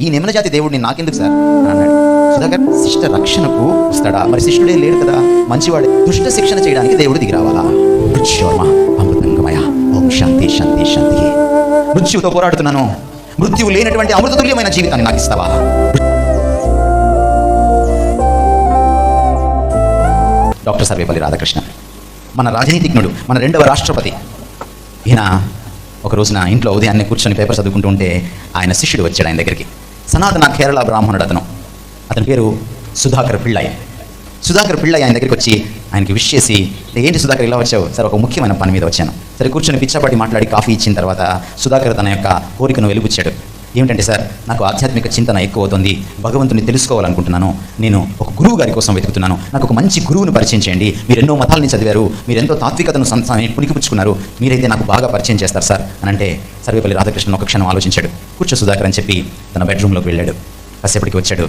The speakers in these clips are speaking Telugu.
ఈ నిమ్న జాతి దేవుడిని నాకెందుకు సార్? అన్నాడు. సుధాకర్ శిష్ట రక్షణకు వస్తాడా? మరి శిష్టుడే లేడు కదా. మంచివాడే దుష్ట శిక్షణ చేయడానికి దేవుడు దిగి రావాలా? మృత్యువర్మ అమృతంగమయ. ఓం శాంతి శాంతి శాంతి. మృత్యువుతో పోరాడుతున్నాను. మృత్యువు లేనటువంటి అమృతతుల్యమైన జీవితాన్ని నాకు ఇస్తావా? డాక్టర్ సర్వేపల్లి రాధాకృష్ణ మన రాజనీతిజ్ఞుడు మన రెండవ రాష్ట్రపతి. ఈయన ఒక రోజున ఇంట్లో ఉదయాన్నే కూర్చొని పేపర్ చదువుకుంటూ ఉంటే ఆయన శిష్యుడు వచ్చాడు ఆయన దగ్గరికి. సనాతన కేరళ బ్రాహ్మణుడు అతను అతని పేరు సుధాకర్ పిళ్ళయ్య. సుధాకర్ పిళ్ళయ్య ఆయన దగ్గరికి వచ్చి ఆయనకి విష్ చేసి ఏంటి సుధాకర్ ఇలా వచ్చావు? సరే ఒక ముఖ్యమైన పని మీద వచ్చాను. సరే కూర్చొని పిచ్చపాటి మాట్లాడి కాఫీ ఇచ్చిన తర్వాత సుధాకర్ తన యొక్క కోరికను వెలుగుచ్చాడు ఏమిటంటే సార్ నాకు ఆధ్యాత్మిక చింతన ఎక్కువ అవుతుంది భగవంతుని తెలుసుకోవాలనుకుంటున్నాను నేను ఒక గురువు గారి కోసం వెతుకుతున్నాను నాకు ఒక మంచి గురువును పరిచయం చేయండి మీరు ఎన్నో మతాలని చదివారు మీరు ఎంతో తాత్వికతను పుణికిపుచ్చుకున్నారు మీరైతే నాకు బాగా పరిచయం చేస్తారు సార్ అని అంటే సర్వేపల్లి రాధాకృష్ణ ఒక క్షణం ఆలోచించాడు. కూర్చో సుధాకర్ అని చెప్పి తన బెడ్రూమ్లోకి వెళ్ళాడు. కాసేపటికి వచ్చాడు.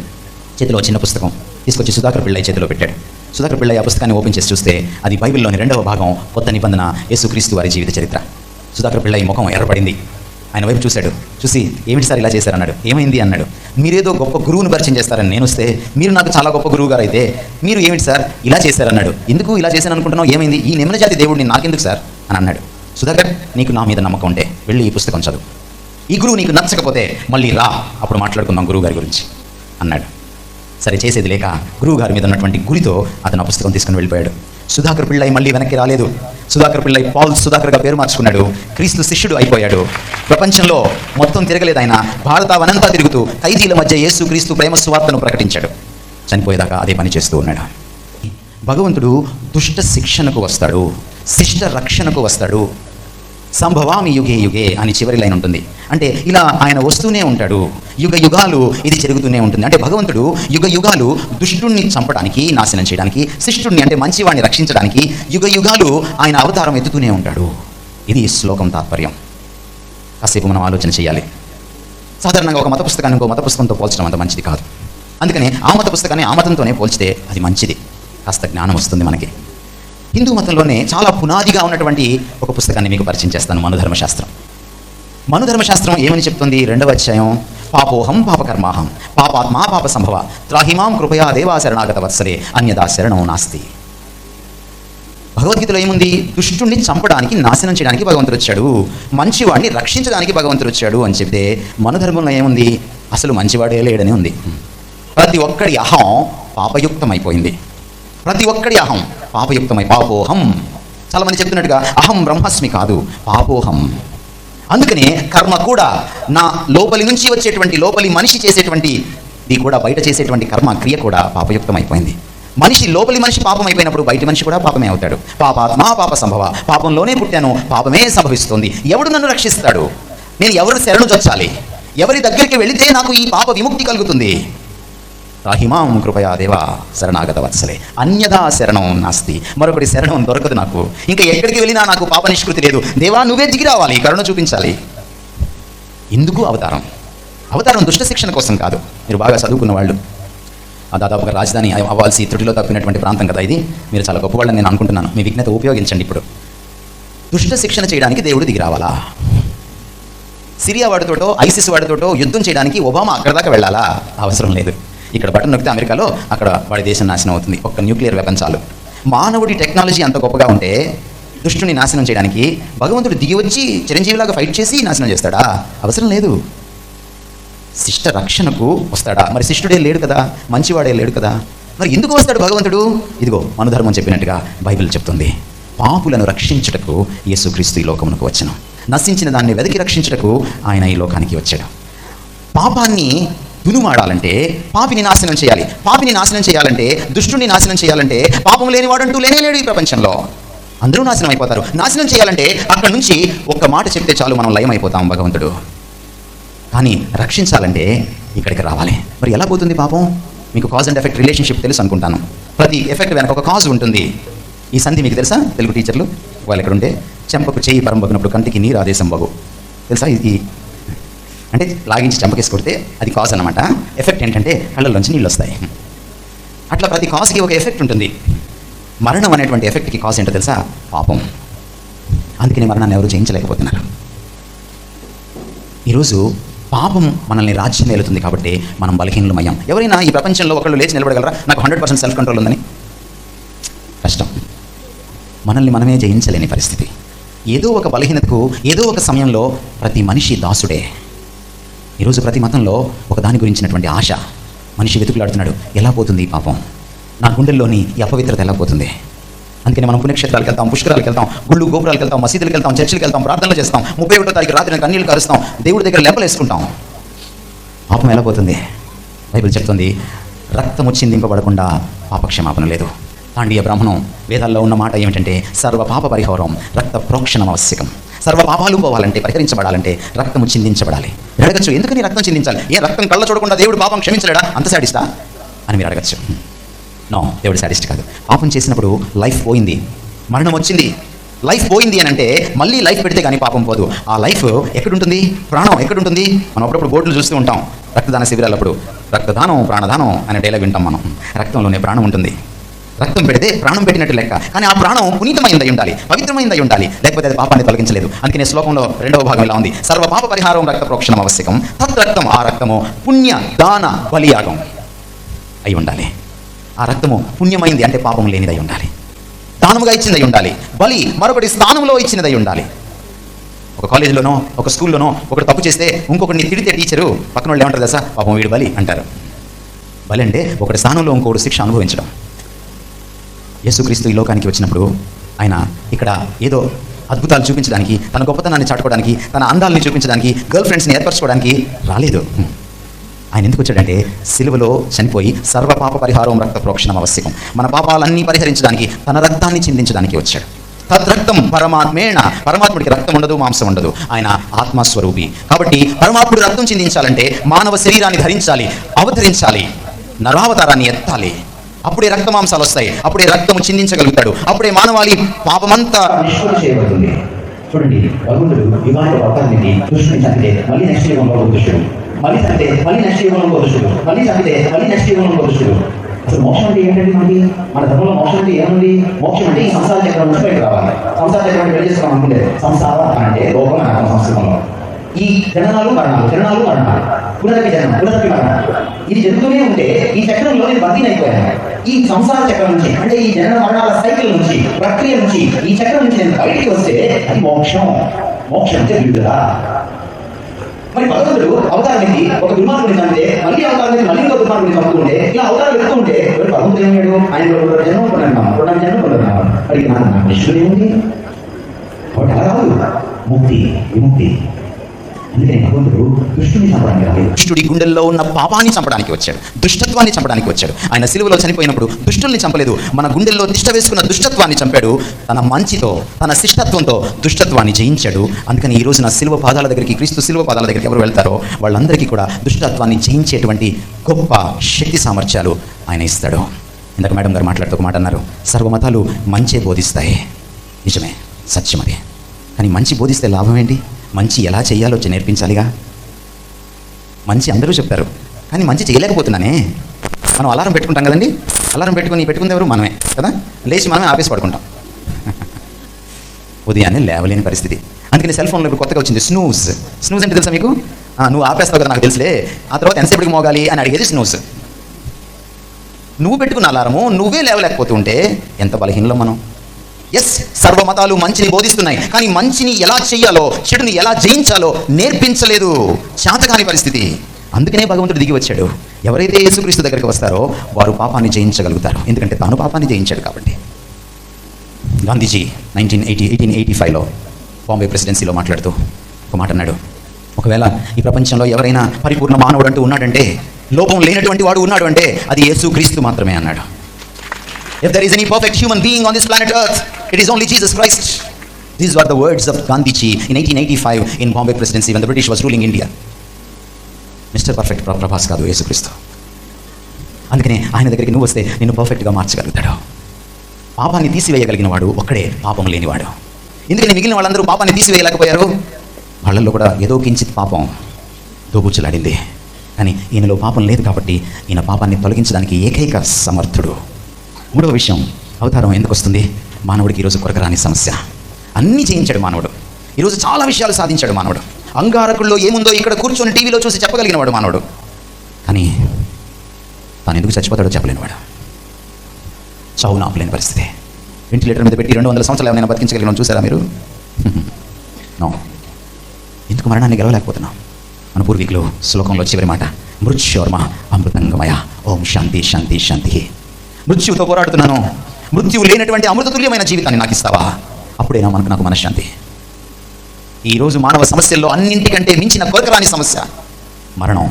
చేతిలో చిన్న పుస్తకం తీసుకొచ్చి సుధాకర్ పిళ్ళై చేతిలో పెట్టాడు. సుధాకర్ పిళ్ళై ఆ పుస్తకాన్ని ఓపెన్ చేసి చూస్తే అది బైబిల్లోని రెండవ భాగం కొత్త నిబంధన యేసుక్రీస్తు వారి జీవిత చరిత్ర. సుధాకర్ పిళ్ళై ముఖం ఎర్రపడింది ఆయన వైపు చూశాడు. చూసి ఏమిటి సార్ ఇలా చేశారన్నాడు ఏమైంది? అన్నాడు. మీరేదో గొప్ప గురువుని పరిచయం చేస్తారని నేను వస్తే మీరు నాకు చాలా గొప్ప గురువు గారు అయితే మీరు ఏమిటి సార్ ఇలా చేశారన్నాడు ఎందుకు ఇలా చేశాను అనుకుంటున్నావు? ఏమైంది? ఈ నిమ్న జాతి దేవుడిని నాకెందుకు సార్? అని అన్నాడు. సుధాకర్ నీకు నా మీద నమ్మకం ఉంటే వెళ్ళి ఈ పుస్తకం చదువు. ఈ గురువు నీకు నచ్చకపోతే మళ్ళీ రా అప్పుడు మాట్లాడుకుందాం గురువు గారి గురించి అన్నాడు. సరే చేసేది లేక గురువు గారి మీద ఉన్నటువంటి గురితో అతను ఆ పుస్తకం తీసుకుని వెళ్ళిపోయాడు. సుధాకర్ పిళ్ళై మళ్ళీ వెనక్కి రాలేదు. సుధాకర్ పిల్లై పాల్ సుధాకర్గా పేరు మార్చుకున్నాడు. క్రీస్తు శిష్యుడు అయిపోయాడు. ప్రపంచంలో మొత్తం తిరగలేదు ఆయన. భారతావనంతా తిరుగుతూ ఖైదీల మధ్య యేసు క్రీస్తు ప్రేమ సువార్తను ప్రకటించాడు. చనిపోయేదాకా అదే పని చేస్తూ ఉన్నాడు? భగవంతుడు దుష్ట శిక్షణకు వస్తాడు. శిష్ట రక్షణకు వస్తాడు. సంభవామి యుగే యుగే అని చివరి లైన్ ఉంటుంది. అంటే ఇలా ఆయన వస్తూనే ఉంటాడు. యుగ యుగాలు ఇది జరుగుతూనే ఉంటుంది. అంటే భగవంతుడు యుగ యుగాలు దుష్టుణ్ణి చంపడానికి నాశనం చేయడానికి శిష్టుణ్ణి అంటే మంచివాడిని రక్షించడానికి యుగ యుగాలు ఆయన అవతారం ఎత్తుతూనే ఉంటాడు. ఇది శ్లోకం తాత్పర్యం. కాసేపు మనం ఆలోచన చేయాలి. సాధారణంగా ఒక మత పుస్తకాన్ని ఇంకో మత పుస్తకంతో పోల్చడం అంత మంచిది కాదు. అందుకనే ఆ మత పుస్తకాన్ని ఆ మతంతోనే పోల్చితే అది మంచిది. కాస్త జ్ఞానం వస్తుంది మనకి. హిందూ మతంలోనే చాలా పునాదిగా ఉన్నటువంటి ఒక పుస్తకాన్ని మీకు పరిచయం చేస్తాను మనుధర్మశాస్త్రం. మనుధర్మశాస్త్రం ఏమని చెప్తుంది? రెండవ అధ్యాయం. పాపోహం పాపకర్మాహం. పాపాత్మా పాప సంభవ త్రాహిమాం కృపయా దేవా శరణాగత వత్సలే. అన్యదా శరణం నాస్తి. భగవద్గీతలో ఏముంది? దుష్టుణ్ణి చంపడానికి నాశనం చేయడానికి భగవంతుడు వచ్చాడు. మంచివాడిని రక్షించడానికి భగవంతుడు వచ్చాడు అని చెప్తే మనుధర్మంలో ఏముంది? అసలు మంచివాడే లేడని ఉంది. ప్రతి ఒక్కడి అహం పాపయుక్తమైపోయింది. ప్రతి ఒక్కడి అహం పాపయుక్తమై పాపోహం. చాలా మంది చెప్తున్నట్టుగా అహం బ్రహ్మస్మి కాదు పాపోహం. అందుకనే కర్మ కూడా నా లోపలి నుంచి వచ్చేటువంటి లోపలి మనిషి చేసేటువంటి ఇది కూడా బయట చేసేటువంటి కర్మ క్రియ కూడా పాపయుక్తమైపోయింది. మనిషి లోపలి మనిషి పాపం అయిపోయినప్పుడు బయట మనిషి కూడా పాపమే అవుతాడు. పాపాత్మా పాప సంభవ పాపంలోనే పుట్టాను పాపమే సంభవిస్తుంది. ఎవడు నన్ను రక్షిస్తాడు? నేను ఎవరు శరణు చొచ్చాలి ఎవరి దగ్గరికి వెళితే నాకు ఈ పాప విముక్తి కలుగుతుంది? రాహిమాం కృపయా దేవా శరణాగత వత్సలే అన్యదా శరణం నాస్తి మరొకటి శరణం దొరకదు నాకు. ఇంకా ఎక్కడికి వెళ్ళినా నాకు పాప నిష్కృతి లేదు. దేవా నువ్వే దిగి రావాలి కరుణ చూపించాలి. ఎందుకు అవతారం? అవతారం దుష్ట శిక్షణ కోసం కాదు. మీరు బాగా చదువుకున్న వాళ్ళు. ఆ దాదాపుగా రాజధాని అవ్వాల్సి త్రుటిలో తప్పినటువంటి ప్రాంతం కదా ఇది. మీరు చాలా గొప్పవాళ్ళని నేను అనుకుంటున్నాను. మీ విజ్ఞత ఉపయోగించండి ఇప్పుడు. దుష్ట శిక్షణ చేయడానికి దేవుడు దిగి రావాలా? సిరియా వాడితోటో ఐసిస్ వాడితోటో యుద్ధం చేయడానికి ఒబామా అక్కడ దాకా వెళ్ళాలా? అవసరం లేదు. ఇక్కడ బటన్ నొక్కితే అమెరికాలో అక్కడ వాడి దేశం నాశనం అవుతుంది. ఒక్క న్యూక్లియర్ వెపన్ చాలు. మానవుడి టెక్నాలజీ అంత గొప్పగా ఉంటే దుష్టుని నాశనం చేయడానికి భగవంతుడు దిగి వచ్చి చిరంజీవిలాగా ఫైట్ చేసి నాశనం చేస్తాడా? అవసరం లేదు. శిష్ట రక్షణకు వస్తాడా? మరి శిష్టుడే లేడు కదా? మంచివాడే లేడు కదా? మరి ఎందుకు వస్తాడు భగవంతుడు? ఇదిగో మనుధర్మం చెప్పినట్టుగా బైబిల్ చెప్తుంది. పాపులను రక్షించుటకు యేసుక్రీస్తు ఈ లోకమునకు వచ్చను. నశించిన దాన్ని వెతికి రక్షించుటకు ఆయన ఈ లోకానికి వచ్చాడు. పాపాన్ని దునుమాడాలంటే పాపిని నాశనం చేయాలి. పాపిని నాశనం చేయాలంటే దుష్టుని నాశనం చేయాలంటే పాపం లేనివాడంటూ లేనే లేడు ఈ ప్రపంచంలో. అందరూ నాశనం అయిపోతారు. నాశనం చేయాలంటే అక్కడ నుంచి ఒక్క మాట చెప్తే చాలు మనం లయం అయిపోతాం భగవంతుడు. కానీ రక్షించాలంటే ఇక్కడికి రావాలి. మరి ఎలా పోతుంది పాపం? మీకు కాజ్ అండ్ ఎఫెక్ట్ రిలేషన్షిప్ తెలుసు అనుకుంటాను. ప్రతి ఎఫెక్ట్ వెనక ఒక కాజ్ ఉంటుంది. ఈ సంధి మీకు తెలుసా? తెలుగు టీచర్లు? వాళ్ళు ఇక్కడ ఉంటే చెంపకు చేయి పరంబగినప్పుడు కంటికి నీరు ఆదేశం బాగు. తెలుసా? ఇది అంటే లాగించి చెంపకేసి కొడితే అది కాజ్ అనమాట ఎఫెక్ట్ ఏంటంటే కళ్ళల్లోంచి నీళ్ళు వస్తాయి అట్లా ప్రతి కాజ్కి ఒక ఎఫెక్ట్ ఉంటుంది. మరణం అనేటువంటి ఎఫెక్ట్కి కాజ్ ఏంటో తెలుసా? పాపం. అందుకని మరణాన్ని ఎవరు జయించలేకపోతున్నారు. ఈరోజు పాపం మనల్ని రాజ్యం ఏలుతుంది కాబట్టి మనం బలహీనమయ్యాం ఎవరైనా ఈ ప్రపంచంలో ఒకళ్ళు లేచి నిలబడగలరా? నాకు హండ్రెడ్ పర్సెంట్ సెల్ఫ్ కంట్రోల్ ఉందని. కష్టం. మనల్ని మనమే జయించలేని పరిస్థితి. ఏదో ఒక బలహీనతకు ఏదో ఒక సమయంలో ప్రతి మనిషి దాసుడే. ఈరోజు ప్రతి మతంలో ఒక దాని గురించినటువంటి ఆశ. మనిషి వెతుకులాడుతున్నాడు ఎలా పోతుంది ఈ పాపం? నా గుండెల్లోని ఈ అపవిత్రత ఎలా పోతుంది? అందుకని మనం పుణ్యక్షేత్రాలకు వెళ్తాం పుష్కరాలకు వెళ్తాం గుళ్ళు గోపురాలకు వెళ్తాం మసీదులకు వెళ్తాం చర్చిలకు వెళ్తాం ప్రార్థనలు చేస్తాం. ముప్పై ఒకటో తారీఖు రాత్రి కన్నీళ్ళు కరుస్తాం. దేవుడి దగ్గర లెప్పలు వేసుకుంటాం. పాపం ఎలా పోతుంది? బైబిల్ చెప్తుంది రక్తము చిందింపబడకుండా పాపక్షమాపణ లేదు. తాండీయ బ్రాహ్మణం వేదాల్లో ఉన్న మాట ఏమిటంటే సర్వ పాప పరిహారం రక్త ప్రోక్షణం ఆవశ్యకం. సర్వ పాపాలు పోవాలంటే పరిహరించబడాలంటే రక్తము చిందించబడాలి అడగచ్చు ఎందుకని రక్తం చిందించాలి? ఏ రక్తం కళ్ళ చూడకుండా దేవుడు పాపం క్షమించలేడా? అంత శాడిస్తా అని మీరు అడగచ్చు. నో దేవుడు శాడిస్ట్ కాదు. పాపం చేసినప్పుడు లైఫ్ పోయింది. మరణం వచ్చింది. లైఫ్ పోయింది అని అంటే మళ్ళీ లైఫ్ పెడితే కానీ పాపం పోదు. ఆ లైఫ్ ఎక్కడుంటుంది? ప్రాణం ఎక్కడుంటుంది? మనం అప్పుడప్పుడు బోర్డులు చూస్తూ ఉంటాం. రక్తదాన శిబిరాలప్పుడు. రక్తదానం ప్రాణదానం అనే డైలాగ్ వింటాం మనం. రక్తంలోనే ప్రాణం ఉంటుంది. రక్తం పెడితే ప్రాణం పెట్టినట్టు లెక్క. కానీ ఆ ప్రాణం పునీతమైందై ఉండాలి పవిత్రమైందై ఉండాలి. లేకపోతే అది పాపాన్ని తొలగించలేదు. అందుకనే శ్లోకంలో రెండవ భాగం ఇలా ఉంది. సర్వ పాప పరిహారం రక్త ప్రోక్షణం ఆవశ్యకం. తత్ రక్తం ఆ రక్తము పుణ్య దాన బలియాగం అయి ఉండాలి. ఆ రక్తము పుణ్యమైంది అంటే పాపం లేనిదై ఉండాలి. దానముగా ఇచ్చినదై ఉండాలి. బలి మరొకటి స్థానంలో ఇచ్చినదై ఉండాలి. ఒక కాలేజీలోనో ఒక స్కూల్లోనో ఒకటి తప్పు చేస్తే ఇంకొకరిని తిడితే టీచరు పక్కన వాళ్ళు ఏమంటారు దశ పాపం వీడు బలి అంటారు. బలి అంటే ఒకటి స్థానంలో ఇంకొకటి శిక్ష అనుభవించడం. యేసుక్రీస్తు ఈ లోకానికి వచ్చినప్పుడు ఆయన ఇక్కడ ఏదో అద్భుతాలు చూపించడానికి తన గొప్పతనాన్ని చాటుకోవడానికి తన అందాలని చూపించడానికి గర్ల్ ఫ్రెండ్స్ని ఏర్పరచుకోవడానికి రాలేదు. ఆయన ఎందుకు వచ్చాడంటే సిలువలో చనిపోయి సర్వ పాప పరిహారం రక్త ప్రోక్షణం ఆవశ్యకం. మన పాపాలన్నీ పరిహరించడానికి తన రక్తాన్ని చిందించడానికి వచ్చాడు. తద్రక్తం పరమాత్మేణ పరమాత్ముడికి రక్తం ఉండదు మాంసం ఉండదు. ఆయన ఆత్మస్వరూపి. కాబట్టి పరమాత్ముడు రక్తం చిందించాలంటే మానవ శరీరాన్ని ధరించాలి అవతరించాలి నరావతారాన్ని ఎత్తాలి. అప్పుడే రక్త మాంసాలు వస్తాయి. అప్పుడే రక్తము చిందించగలుగుతాడు. అప్పుడే మానవాళి పాపమంతా చేయబడుతుంది చూడండి భగవంతుడు వివాహ వర్తాన్ని కృష్ణుని చంపితే మళ్ళీ నెక్స్ట్ యుగంలో ఒక మళ్ళీ చంపితే మళ్ళీ నెక్స్ట్ యుగంలో ఒక మళ్ళీ చంపితే మళ్ళీ నెక్స్ట్ యుగంలో ఒక అసలు మోక్షం అంటే ఏంటండి మనకి? మన ధర్మంలో మోక్షం అంటే ఏముంది? మోక్షం అంటే ఈ సంసార చక్రం నుంచి బయట రావాలి. సంసార చక్రం అంటే చేసుకోవాలి అనుకుంటే సంసార అంటే లోపల అని సంస్కృతంలో. ఈ జననాలు మరణాలు జననాలు మరణాలు. పునరపి జననం పునరపి మరణాలు. ఇది జరుగుతూనే ఉంటే ఈ చక్రంలో నేను బందీని ఈ సంసార చక్రం నుంచి అంటే ఈ జనన మరణాల సైకిల్ నుంచి ప్రక్రియ నుంచి ఈ చక్రం నుంచి నేను బయటికి వస్తే అది మోక్షం. మోక్షం అంటే విడుదల. మరి భగవంతుడు అవతారం ఎత్తి ఒక దుర్మార్గుని చంపితే మళ్ళీ అవతారం ఎత్తి మళ్ళీ ఇంకో దుర్మార్గుని చంపుతుంటే ఇలా అవతారం ఎత్తు ఉంటే మరి భగవంతుడు ఏమయ్యాడు ఆయన రెండు జన్మ కొన్నాం రెండు జన్మ కొన్నాం మరి నాకు నా విషయం ఏముంది? ఒకటి అలా కాదు ముక్తి విముక్తి. అందుకని భగవంతుడు దుష్టుని చంపడానికి రాలేదు. దుష్టుడి గుండెల్లో ఉన్న పాపాన్ని చంపడానికి వచ్చాడు దుష్టత్వాన్ని చంపడానికి వచ్చాడు. ఆయన సిలువలో చనిపోయినప్పుడు దుష్టుల్ని చంపలేదు. మన గుండెల్లో తిష్ట వేసుకున్న దుష్టత్వాన్ని చంపాడు. తన మంచితో తన శిష్టత్వంతో దుష్టత్వాన్ని జయించాడు. అందుకని ఈ రోజున సిలువ పాదాల దగ్గరికి క్రీస్తు సిలువ పాదాల దగ్గరికి ఎవరు వెళ్తారో వాళ్ళందరికీ కూడా దుష్టత్వాన్ని జయించేటువంటి గొప్ప శక్తి సామర్థ్యాలు ఆయన ఇస్తాడు. ఇందాక మేడం గారు మాట్లాడుతూ ఒక మాట అన్నారు సర్వమతాలు మంచే బోధిస్తాయి. నిజమే సత్యం అది. కానీ మంచి బోధిస్తే లాభం ఏంటి? మంచి ఎలా చేయాలో నేర్పించాలిగా? మంచి అందరూ చెప్తారు కానీ మంచి చేయలేకపోతున్నానే. మనం అలారం పెట్టుకుంటాం కదండి? అలారం పెట్టుకుని పెట్టుకుంది ఎవరు? మనమే కదా? లేచి మనమే ఆఫీస్ పడుకుంటాం. ఉదయాన్నే లేవలేని పరిస్థితి. అందుకని సెల్ ఫోన్లో ఇప్పుడు కొత్తగా వచ్చింది స్నూస్ స్నూస్ అంటే తెలుసా మీకు? నువ్వు ఆపేస్తావు కదా నాకు తెలుసులే. ఆ తర్వాత ఎంతసేపటికి మోగాలి అని అడిగేది స్నూస్ నువ్వు పెట్టుకున్న అలారము నువ్వే లేవలేకపోతుంటే ఎంత బలహీనలో మనం? ఎస్ సర్వమతాలు మంచిని బోధిస్తున్నాయి. కానీ మంచిని ఎలా చేయాలో చెడుని ఎలా జయించాలో నేర్పించలేదు చేతకాని పరిస్థితి. అందుకనే భగవంతుడు దిగి వచ్చాడు. ఎవరైతే యేసుక్రీస్తు దగ్గరికి వస్తారో వారు పాపాన్ని జయించగలుగుతారు. ఎందుకంటే తాను పాపాన్ని జయించాడు కాబట్టి. Gandhiji nineteen eighty eighteen eighty ఫైవ్లో బాంబే ప్రెసిడెన్సీలో మాట్లాడుతూ ఒక మాట అన్నాడు. ఒకవేళ ఈ ప్రపంచంలో ఎవరైనా పరిపూర్ణ మానవుడు అంటూ ఉన్నాడంటే లోపం లేనటువంటి వాడు ఉన్నాడు అంటే అది యేసుక్రీస్తు మాత్రమే అన్నాడు. If there is any perfect human being on this planet Earth, it is only Jesus Christ. These were the words of Gandhiji in 1885 in Bombay Presidency when the British was ruling India. Mister perfect Prabhas కాదు యేసుక్రీస్తు అందుకనే ఆయన దగ్గరికి నువ్వు వస్తే నిన్ను పర్ఫెక్ట్గా మార్చగలుగుతాడు. పాపాన్ని తీసివేయగలిగిన వాడు ఒక్కడే పాపం లేనివాడు. ఎందుకని మిగిలిన వాళ్ళందరూ పాపాన్ని తీసివేయలేకపోయారు. వాళ్ళల్లో కూడా ఏదో కించిత్ పాపం దోబుచ్చులాడింది కానీ ఈయనలో పాపం లేదు కాబట్టి ఈయన పాపాన్ని తొలగించడానికి ఏకైక సమర్థుడు. మూడవ విషయం అవతారం ఎందుకు వస్తుంది? మానవుడికి ఈరోజు కొరకరాని సమస్య. అన్నీ చేయించాడు మానవుడు. ఈరోజు చాలా విషయాలు సాధించాడు మానవుడు. అంగారకుల్లో ఏముందో ఇక్కడ కూర్చొని టీవీలో చూసి చెప్పగలిగిన వాడు మానవుడు. కానీ తాను ఎందుకు చచ్చిపోతాడో చెప్పలేనివాడు. చావు నాపలేని పరిస్థితి. వెంటిలేటర్ మీద పెట్టి రెండు వందల సంవత్సరాలు ఏమైనా బతికించగలిగిన చూసారా మీరు? నో. ఎందుకు మరణాన్ని గెలవలేకపోతున్నాం మన పూర్వీకులు శ్లోకంలో చివరి మాట మృత్యోర్మ అమృతంగమయ. ఓం శాంతి శాంతి శాంతి. మృత్యువుతో పోరాడుతున్నాను. మృత్యువు లేనటువంటి అమృతతుల్యమైన జీవితాన్ని నాకు ఇస్తావా? అప్పుడేనా మనకు నాకు మనశ్శాంతి. ఈరోజు మానవ సమస్యల్లో అన్నింటికంటే మించిన కొరకరాని సమస్య మరణం.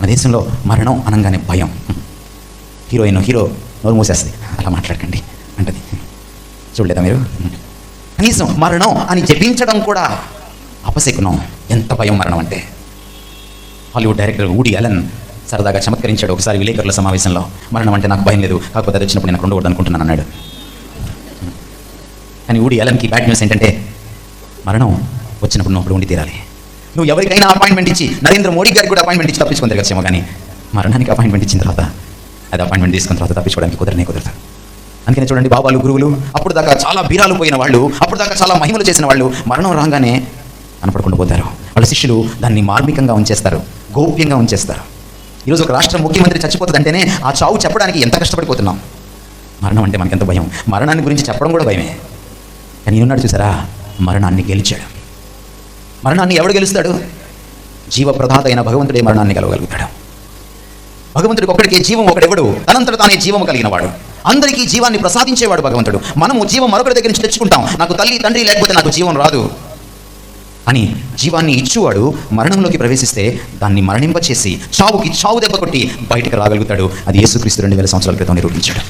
మన దేశంలో మరణం అనగానే భయం. హీరోయిన్ హీరో నోరు మూసేస్తుంది. అలా మాట్లాడకండి. అంటది. చూడలేదా మీరు? కనీసం మరణం అని జపించడం కూడా అపశకునం. ఎంత భయం మరణం అంటే? హాలీవుడ్ డైరెక్టర్ ఊడి అలన్ సరదాగా చమత్కరించాడు ఒకసారి విలేకరుల సమావేశంలో. మరణం అంటే నాకు భయం లేదు. కాకపోతే అది వచ్చినప్పుడు నేను ఉండకూడదు అనుకుంటున్నాను అన్నాడు. కానీ ఊడి అలన్కి బ్యాడ్ న్యూస్ ఏంటంటే మరణం వచ్చినప్పుడు నువ్వు అప్పుడు ఉండి తీరాలి. నువ్వు ఎవరికైనా అపాయింట్మెంట్ ఇచ్చి నరేంద్ర మోడీ గారికి కూడా అపాయింట్మెంట్ ఇచ్చి తప్పించుకొని తిరగచ్చేమో కానీ మరణానికి అపాయింట్మెంట్ ఇచ్చిన తర్వాత అది అపాయింట్మెంట్ తీసుకున్న తర్వాత తప్పించుకోవడానికి కుదరనే కుదరదు. అందుకనే చూడండి బాబాలు గురువులు అప్పుడు దాకా చాలా బీరాలు పోయిన వాళ్ళు అప్పుడు దాకా చాలా మహిమలు చేసిన వాళ్ళు మరణం రాగానే కనపడకుండా పోతారు. వాళ్ళ శిష్యులు దాన్ని మార్మికంగా ఉంచేస్తారు గోప్యంగా ఉంచేస్తారు. ఈరోజు ఒక రాష్ట్ర ముఖ్యమంత్రి చచ్చిపోతుందంటేనే ఆ చావు చెప్పడానికి ఎంత కష్టపడిపోతున్నాం? మరణం అంటే మనకెంత భయం? మరణాన్ని గురించి చెప్పడం కూడా భయమే. కానీ ఈయనున్నాడు చూసారా? మరణాన్ని గెలిచాడు. మరణాన్ని ఎవడు గెలుస్తాడు? జీవప్రదాత అయిన భగవంతుడే మరణాన్ని గెలవగలుగుతాడు. భగవంతుడికి ఒక్కడికే జీవం ఒకడెవడు తనంతట తానే జీవము కలిగిన వాడు అందరికీ జీవాన్ని ప్రసాదించేవాడు భగవంతుడు. మనము జీవం మరొకరి దగ్గర నుంచి తెచ్చుకుంటాం. నాకు తల్లి తండ్రి లేకపోతే నాకు జీవం రాదు. అని జీవాన్ని ఇచ్చువాడు మరణంలోకి ప్రవేశిస్తే దాన్ని మరణింపచేసి చావుకి చావు దెబ్బ కొట్టి బయటకు రాగలుగుతాడు. అది యేసుక్రీస్తు రెండు వేల సంవత్సరాల క్రితం నిరూపించాడు.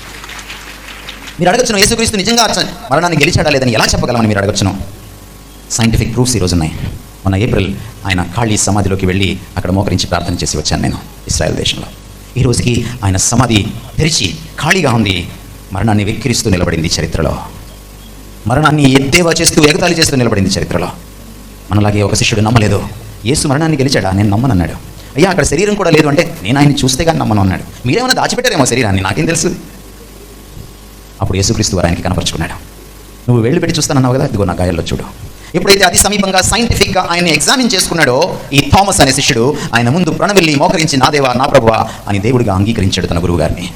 మీరు అడగచ్చును యేసుక్రీస్తు నిజంగా మరణాన్ని గెలిచాడా లేదని ఎలా చెప్పగలమని మీరు అడగచ్చును? సైంటిఫిక్ ప్రూఫ్స్ ఈరోజు ఉన్నాయి మొన్న ఏప్రిల్ ఆయన ఖాళీ సమాధిలోకి వెళ్ళి అక్కడ మోకరించి ప్రార్థన చేసి వచ్చాను నేను ఇస్రాయల్ దేశంలో. ఈ రోజుకి ఆయన సమాధి తెరిచి ఖాళీగా ఉంది మరణాన్ని వెక్కిరిస్తూ నిలబడింది చరిత్రలో. మరణాన్ని ఎద్దేవా చేస్తూ ఎగతాళి చేస్తూ నిలబడింది చరిత్రలో. మనలాగే ఒక శిష్యుడు నమ్మలేదు. యేసు మరణాన్ని గెలిచాడా? నేను నమ్మనన్నాడు. అయ్యా అక్కడ శరీరం కూడా లేదు అంటే నేను ఆయన చూస్తే కానీ నమ్మను అన్నాడు. మీరేమైనా దాచిపెట్టారేమో శరీరాన్ని? నాకేం తెలుసు. అప్పుడు యేసుక్రీస్తు వారు ఆయనకి కనపరుచుకున్నాడు. నువ్వు వెళ్ళి పెట్టి చూస్తానన్నావు కదా? ఇదిగో నా గాయాల్లో చూడు. ఎప్పుడైతే అతి సమీపంగా సైంటిఫిక్గా ఆయన ఎగ్జామిన్ చేసుకున్నాడో ఈ థామస్ అనే శిష్యుడు ఆయన ముందు ప్రణవెల్లి మోకరించి నా దేవా నా ప్రభువా అని దేవుడిగా అంగీకరించాడు తన గురువు గారిని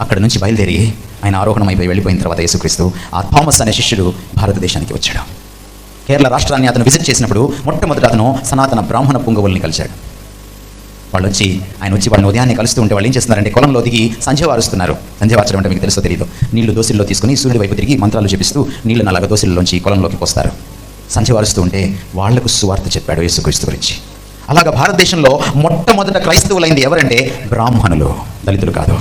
అక్కడ నుంచి బయలుదేరి ఆయన ఆరోహణమైపోయి వెళ్ళిపోయిన తర్వాత యేసుక్రీస్తు ఆ థామస్ అనే శిష్యుడు భారతదేశానికి వచ్చాడు. కేరళ రాష్ట్రాన్ని అతను విజిట్ చేసినప్పుడు మొట్టమొదట అతను సనాతన బ్రాహ్మణ పుంగవుల్ని కలిశాడు. వాళ్ళు వచ్చి ఆయన వచ్చి వాళ్ళని ఉదయాన్నే కలుస్తూ ఉంటే వాళ్ళు ఏం చేస్తున్నారంటే కొలంలో దిగి సంధ్యవారుస్తున్నారు వారుస్తున్నారు. అంటే మీకు తెలుసో తెలియదు నీళ్ళు దోశల్లో తీసుకుని సూర్యుడి వైపు తిరిగి మంత్రాలు చెప్పిస్తూ నీళ్ళను అలాగ దోశల్లోంచి కొలంలోకి పోస్తారు. సంధ్యవారుస్తూ ఉంటే వాళ్ళకు సువార్త చెప్పాడు యేసుక్రీస్తు గురించి. అలాగా భారతదేశంలో మొట్టమొదట క్రైస్తవులైంది ఎవరంటే బ్రాహ్మణులు దళితులు కాదు.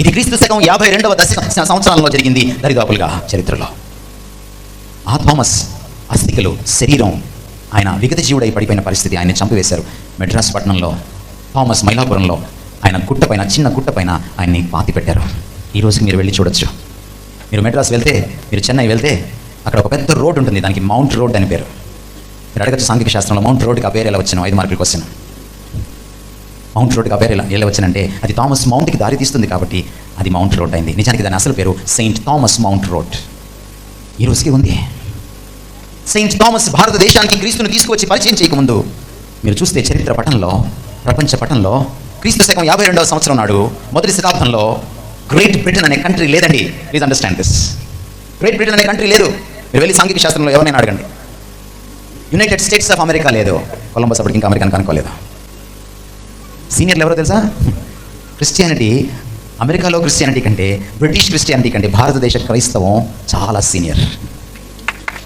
ఇది క్రీస్తు శకం యాభై రెండవ దశ సంవత్సరాల్లో జరిగింది దరిదాపులుగా చరిత్రలో. ఆ థామస్ అస్థికలు శరీరం. ఆయన విగత జీవుడై పడిపోయిన పరిస్థితి ఆయన చంపివేశారు. మెడ్రాస్ పట్టణంలో థామస్ మైలాపురంలో ఆయన గుట్ట పైన చిన్న గుట్ట పైన ఆయన్ని పాతి పెట్టారు. ఈరోజు మీరు వెళ్ళి చూడొచ్చు. మీరు మెడ్రాస్ వెళ్తే మీరు చెన్నై వెళ్తే అక్కడ ఒక పెద్ద రోడ్ ఉంటుంది దానికి మౌంట్ రోడ్ అని పేరు. మీరు అడగచ్చు సాంఘిక శాస్త్రంలో మౌంట్ రోడ్కి ఆ పేరు ఎలా వచ్చిన ఐదు మార్కుల క్వశ్చన్ మౌంట్ రోడ్కి ఆ పేరు ఎలా ఎలా వచ్చినంటే అది థామస్ మౌంట్కి దారి తీస్తుంది కాబట్టి అది మౌంట్ రోడ్ అయింది. నిజానికి దాని అసలు పేరు సెయింట్ థామస్ మౌంట్ రోడ్. ఈరోజుకి ఉంది. సెయింట్ థామస్ భారతదేశానికి క్రీస్తుని తీసుకువచ్చి పరిచయం చేయకముందు మీరు చూస్తే చరిత్ర పటంలో ప్రపంచ పటంలో క్రీస్తు శకం యాభై రెండవ సంవత్సరం నాడు మొదటి శతాబ్దంలో గ్రేట్ బ్రిటన్ అనే కంట్రీ లేదండి. Please understand this great Britain అనే కంట్రీ లేదు. మీరు వెళ్ళి సాంఘిక శాస్త్రంలో ఎవరైనా అడగండి. యునైటెడ్ స్టేట్స్ ఆఫ్ అమెరికా లేదు. కొలంబస్ అప్పటికి ఇంకా అమెరికాని కనుక్కోలేదు. సీనియర్లు ఎవరో తెలుసా? క్రిస్టియానిటీ అమెరికాలో క్రిస్టియానిటీ కంటే బ్రిటిష్ క్రిస్టియానిటీ కంటే భారతదేశ క్రైస్తవం చాలా సీనియర్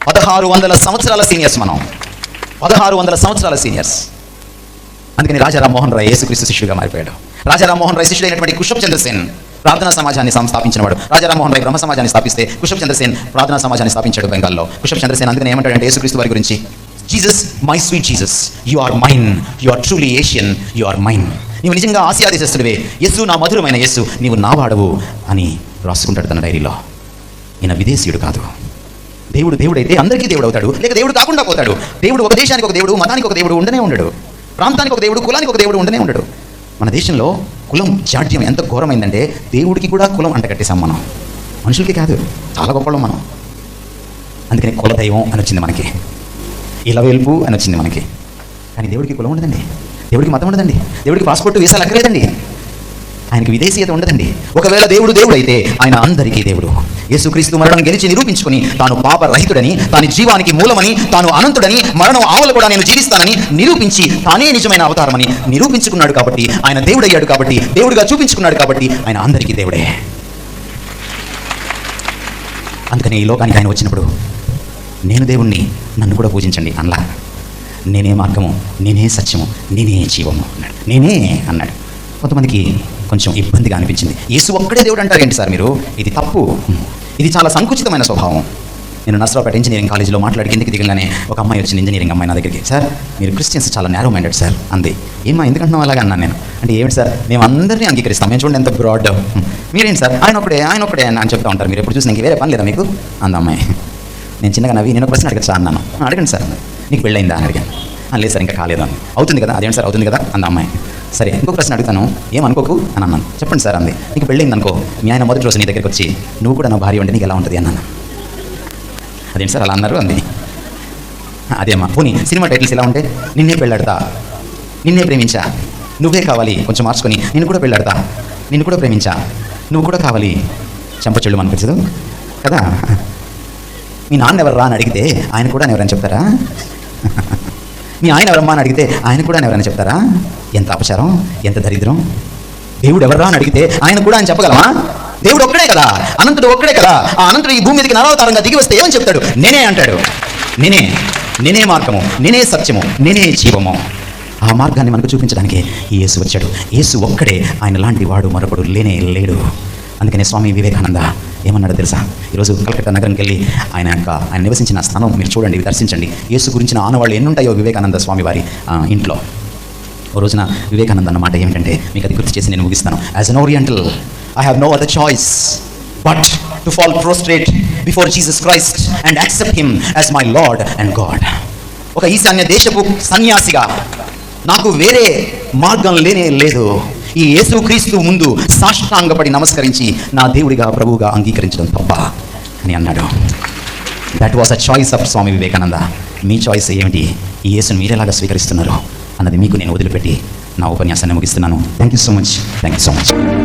పదహారు వందల సంవత్సరాల సీనియర్స్ మనం. పదహారు వందల సంవత్సరాల సీనియర్స్. అందుకని రాజా రామ్మోహన్ రాయ్ యేసుక్రీస్తు శిష్యుగా మారిపోయాడు. రాజా రామ్మోహన్ రాయ్ శిష్యుడైనటువంటి కుషబ్ చంద్రసేన్ ప్రార్థనా సమాజాన్ని సం- స్థాపించినవాడు రాజా రామ్మోహన్ రాయ్ బ్రహ్మ సమాజాన్ని స్థాపిస్తే కుషబ్ చంద్రసేన్ ప్రార్థనా సమాజాన్ని స్థాపించాడు బెంగాల్లో. కుషబ్ చంద్రసేన్ అందుకని ఏమంటాడంటే యేసుక్రీస్తు వారి గురించి Jesus my sweet Jesus you are mine you are truly Asian you are mine. నీవు నిజంగా ఆసియా యస్సు నా మధురమైన యేసు నీవు నా వాడవు అని రాసుకుంటాడు తన డైరీలో. ఈయన విదేశీయుడు కాదు. దేవుడు దేవుడైతే అందరికీ దేవుడు అవుతాడు. లేక దేవుడు కాకుండా పోతాడు. దేవుడు ఒక దేశానికి ఒక దేవుడు మతానికి ఒక దేవుడు ఉండనే ఉండడు. ప్రాంతానికి ఒక దేవుడు కులానికి ఒక దేవుడు ఉండనే ఉండడు. మన దేశంలో కులం జాడ్యం ఎంత ఘోరమైందంటే దేవుడికి కూడా కులం అంటగట్టేశాం మనం. మనుషులకి కాదు చాలా గొప్పలం మనం. అందుకని కుల దైవం అని వచ్చింది మనకి. ఇలా వెలుపు అని వచ్చింది మనకి. కానీ దేవుడికి కులం ఉండదండి. దేవుడికి మతం ఉండదండి. దేవుడికి పాస్పోర్ట్ వీసాలు అక్కర్లేదండి ఆయనకి విదేశీయత ఉండదండి. ఒకవేళ దేవుడు దేవుడు అయితే ఆయన అందరికీ దేవుడు. యేసుక్రీస్తు మరణం గెలిచి నిరూపించుకుని తాను పాప రహితుడని తాను జీవానికి మూలమని తాను అనంతుడని మరణం ఆవల కూడా నేను జీవిస్తానని నిరూపించి తానే నిజమైన అవతారమని నిరూపించుకున్నాడు కాబట్టి ఆయన దేవుడయ్యాడు కాబట్టి దేవుడిగా చూపించుకున్నాడు కాబట్టి ఆయన అందరికీ దేవుడే. అందుకని ఈ లోకానికి ఆయన వచ్చినప్పుడు నేను దేవుణ్ణి నన్ను కూడా పూజించండి అన్లా. నేనే మార్గము నేనే సత్యము నేనే జీవము అన్నాడు. నేనే అన్నాడు. కొంతమందికి కొంచెం ఇబ్బందిగా అనిపించింది. యేసు ఒక్కడే దేవుడు అంటారు ఏంటి సార్ మీరు? ఇది తప్పు. ఇది చాలా సంకుచితమైన స్వభావం. నేను నర్సరావుపేట ఇంజనీరింగ్ కాలేజీలో మాట్లాడి ఎందుకు దిగగానే ఒక అమ్మాయి వచ్చిన ఇంజనీరింగ్ అమ్మాయి నా దగ్గరికి. సార్ మీరు క్రిస్టియన్స్ చాలా నేరో మైండెడ్ సార్ అంది. ఏమా ఎందుకంటున్నావు అలాగా? అన్నాను నేను. అంటే ఏమిటి సార్? మేము అందరినీ అంగీకరిస్తాం. మేము చూడండి ఎంత బ్రాడ్ మీరేంటి సార్? ఆయన ఒకడే ఆయన ఒకడే అని చెప్తా ఉంటారు. మీరు ఎప్పుడు చూసి ఇంక వేరే పని లేదా మీకు? అంద అమ్మాయి. నేను చిన్నగా నవ్వి నేను ఒక ప్రశ్న అడగచ్చా అన్నాను. అడగండి సార్ నీకు పెళ్ళైందా అని అడిగాను. లేదు సార్ ఇంకా కాలేదు అని అవుతుంది కదా అదేంటి సార్? అవుతుంది కదా అంద అమ్మాయి. సరే ఇంకో ప్రశ్న అడుగుతాను. ఏమనుకోకు అని అన్నాను. చెప్పండి సార్ అంది. నీకు పెళ్ళైంది అనుకో మీ ఆయన మొదటి రోజు నీ దగ్గరికి వచ్చి నువ్వు కూడా నా భార్య ఉంటే నీకు ఎలా ఉంటుంది? అన్నాను. అదేంటి సార్ అలా అన్నారు అంది. అదే అమ్మా. పోనీ సినిమా టైటిల్స్ ఎలా ఉంటే నిన్నే పెళ్ళాడతా. నిన్నే ప్రేమించా. నువ్వే కావాలి కొంచెం మార్చుకొని. నిన్ను కూడా పెళ్ళాడతా. నిన్ను కూడా ప్రేమించా. నువ్వు కూడా కావాలి. చెంపచెళ్ళు అనిపించదు కదా? మీ నాన్న ఎవర్రా అని అడిగితే ఆయన కూడా ఎవరైనా చెప్తారా? మీ ఆయన ఎవరమ్మా అని అడిగితే ఆయన కూడా ఎవరైనా చెప్తారా? ఎంత అపచారం? ఎంత దరిద్రం? దేవుడు ఎవర్రా అని అడిగితే ఆయన కూడా ఆయన చెప్పగలమా? దేవుడు ఒక్కడే కదా అనంతుడు ఒక్కడే కదా ఆ అనంతుడు ఈ భూమి మీదకి నరావతారంగా దిగి వస్తే ఏమని చెప్తాడు? నేనే అంటాడు. నేనే నేనే మార్గము నేనే సత్యము నేనే జీవము. ఆ మార్గాన్ని మనకు చూపించడానికి యేసు వచ్చాడు. యేసు ఒక్కడే ఆయన లాంటి వాడు మరొకడు లేనే లేడు. అందుకనే స్వామి వివేకానంద ఏమన్నాడు తెలుసా? ఈరోజు కలకత్తా నగరంకి వెళ్ళి ఆయన యొక్క ఆయన నివసించిన స్థానం మీరు చూడండి దర్శించండి. యేసు గురించిన ఆనవాళ్ళు ఎన్నుంటాయో వివేకానంద స్వామి వారి ఇంట్లో. ఓ రోజున వివేకానంద అన్నమాట ఏమిటంటే మీకు అది గుర్తు చేసి నేను ముగిస్తాను. As an oriental I have no other choice but to fall prostrate before Jesus Christ and accept him as my lord and god ఒక ఈశాన్య దేశపు సన్యాసిగా నాకు వేరే మార్గం లేనే లేదు. ఈ యేసుక్రీస్తు ముందు సాష్టాంగపడి నమస్కరించి నా దేవుడిగా ప్రభువుగా అంగీకరించడం తప్ప అని అన్నాడు. That was a choice of Swami Vivekananda me choice ఏమిటి? ఈ యేసును మీరేలాగా స్వీకరిస్తున్నారు? అన్నది మీకు నేను వదిలిపెట్టి నా ఉపన్యాసాన్ని ముగిస్తున్నాను. Thank you so much thank you so much